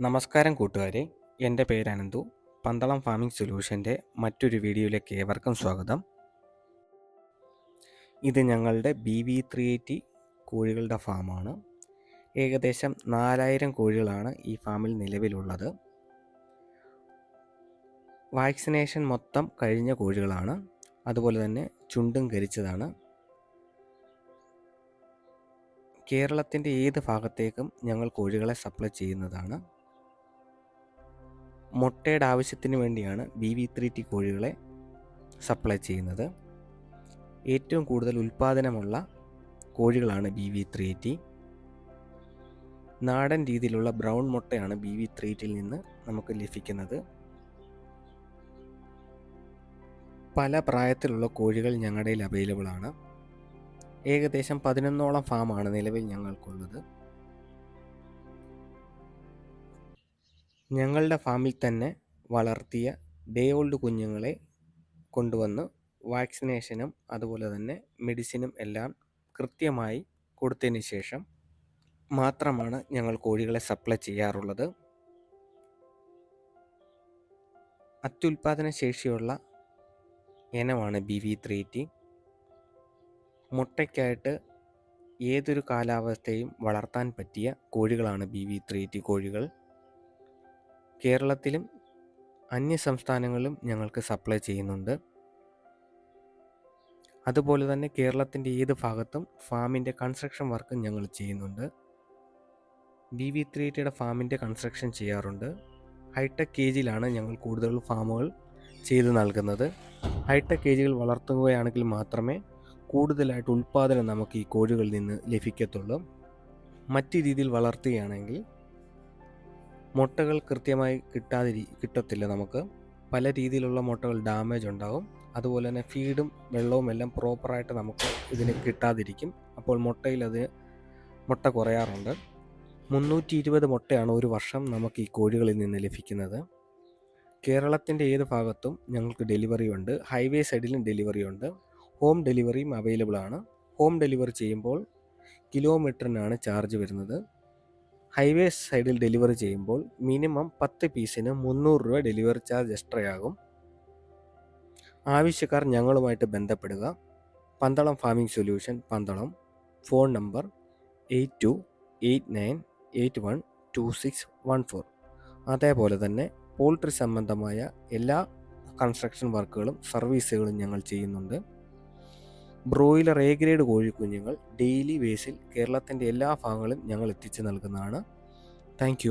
നമസ്കാരം കൂട്ടുകാരെ. എന്റെ പേര് അനന്തു. പന്തളം ഫാമിംഗ് സൊല്യൂഷന്റെ മറ്റൊരു വീഡിയോയിലേക്ക് ഏവർക്കും സ്വാഗതം. ഇത് ഞങ്ങളുടെ ബി വി ത്രീ എയ്റ്റി കോഴികളുടെ ഫാമാണ്. ഏകദേശം നാലായിരം കോഴികളാണ് ഈ ഫാമിൽ നിലവിലുള്ളത്. വാക്സിനേഷൻ മൊത്തം കഴിഞ്ഞ കോഴികളാണ്. അതുപോലെ തന്നെ ചുണ്ടും കരിച്ചതാണ് കേരളത്തിന്റെ ഏത് ഭാഗത്തേക്കും ഞങ്ങൾ കോഴികളെ സപ്ലൈ ചെയ്യുന്നതാണ്. മുട്ടയുടെ ആവശ്യത്തിന് വേണ്ടിയാണ് ബി വി ത്രീ ടി കോഴികളെ സപ്ലൈ ചെയ്യുന്നത്. ഏറ്റവും കൂടുതൽ ഉൽപ്പാദനമുള്ള കോഴികളാണ് ബി വി ത്രീ ടി നാടൻ രീതിയിലുള്ള ബ്രൗൺ മുട്ടയാണ് ബി വി ത്രീ ടിയിൽ നിന്ന് നമുക്ക് ലഭിക്കുന്നത്. പല പ്രായത്തിലുള്ള കോഴികൾ ഞങ്ങളുടെ അവൈലബിൾ ആണ്. ഏകദേശം പതിനൊന്നോളം ഫാമാണ് നിലവിൽ ഞങ്ങൾക്കുള്ളത്. ഞങ്ങളുടെ ഫാമിൽ തന്നെ വളർത്തിയ ഡേ ഓൾഡ് കുഞ്ഞുങ്ങളെ കൊണ്ടുവന്ന് വാക്സിനേഷനും അതുപോലെ തന്നെ മെഡിസിനും എല്ലാം കൃത്യമായി കൊടുത്തതിന് ശേഷം മാത്രമാണ് ഞങ്ങൾ കോഴികളെ സപ്ലൈ ചെയ്യാറുള്ളത്. അത്യുൽപാദന ശേഷിയുള്ള ഇനമാണ് ബി വി ത്രീ ടി മുട്ടയ്ക്കായിട്ട് ഏതൊരു കാലാവസ്ഥയും വളർത്താൻ പറ്റിയ കോഴികളാണ് ബി വി ത്രീ ടി കോഴികൾ. കേരളത്തിലും അന്യ സംസ്ഥാനങ്ങളിലും ഞങ്ങൾക്ക് സപ്ലൈ ചെയ്യുന്നുണ്ട്. അതുപോലെ തന്നെ കേരളത്തിന്റെ ഏത് ഭാഗത്തും ഫാമിന്റെ കൺസ്ട്രക്ഷൻ വർക്ക് ഞങ്ങൾ ചെയ്യുന്നുണ്ട്. ബി വി ത്രീ ടിയുടെ ഫാമിന്റെ കൺസ്ട്രക്ഷൻ ചെയ്യാറുണ്ട്. ഹൈടെക് കേജിലാണ് ഞങ്ങൾ കൂടുതൽ ഫാമുകൾ ചെയ്തു നൽകുന്നത്. ഹൈടെക് കേജുകൾ വളർത്തുകയാണെങ്കിൽ മാത്രമേ കൂടുതലായിട്ട് ഉൽപ്പാദനം നമുക്ക് ഈ കോഴികളിൽ നിന്ന് ലഭിക്കത്തുള്ളൂ. മറ്റു രീതിയിൽ വളർത്തുകയാണെങ്കിൽ മുട്ടകൾ കൃത്യമായി കിട്ടാതിരി കിട്ടത്തില്ല നമുക്ക്. പല രീതിയിലുള്ള മുട്ടകൾ ഡാമേജ് ഉണ്ടാകും അതുപോലെ തന്നെ ഫീഡും വെള്ളവും എല്ലാം പ്രോപ്പറായിട്ട് നമുക്ക് ഇതിന് കിട്ടാതിരിക്കും. അപ്പോൾ മുട്ടയിൽ അത് മുട്ട കുറയാറുണ്ട്. മുന്നൂറ്റി ഇരുപത് മുട്ടയാണ് ഒരു വർഷം നമുക്ക് ഈ കോഴികളിൽ നിന്ന് ലഭിക്കുന്നത്. കേരളത്തിന്റെ ഏത് ഭാഗത്തും ഞങ്ങൾക്ക് ഡെലിവറി ഉണ്ട്. ഹൈവേ സൈഡിലും ഡെലിവറി ഉണ്ട്. ഹോം ഡെലിവറിയും അവൈലബിൾ ആണ്. ഹോം ഡെലിവറി ചെയ്യുമ്പോൾ കിലോമീറ്ററിനാണ് ചാർജ് വരുന്നത്. ഹൈവേ സൈഡിൽ ഡെലിവറി ചെയ്യുമ്പോൾ മിനിമം പത്ത് പീസിന് മുന്നൂറ് രൂപ ഡെലിവറി ചാർജ് എക്സ്ട്രയാകും. ആവശ്യക്കാർ ഞങ്ങളുമായിട്ട് ബന്ധപ്പെടുക. Pandalam farming solution Pandalam. Phone number eight two eight nine eight one two six one four. അതേപോലെ തന്നെ പോൾട്രി സംബന്ധമായ എല്ലാ കൺസ്ട്രക്ഷൻ വർക്കുകളും സർവീസുകളും ഞങ്ങൾ ചെയ്യുന്നുണ്ട്. ബ്രോയിലർ എ ഗ്രേഡ് കോഴിക്കുഞ്ഞുങ്ങൾ ഡെയിലി ബേസിൽ കേരളത്തിന്റെ എല്ലാ ഭാഗങ്ങളും ഞങ്ങൾ എത്തിച്ചു നൽകുന്നതാണ്. താങ്ക്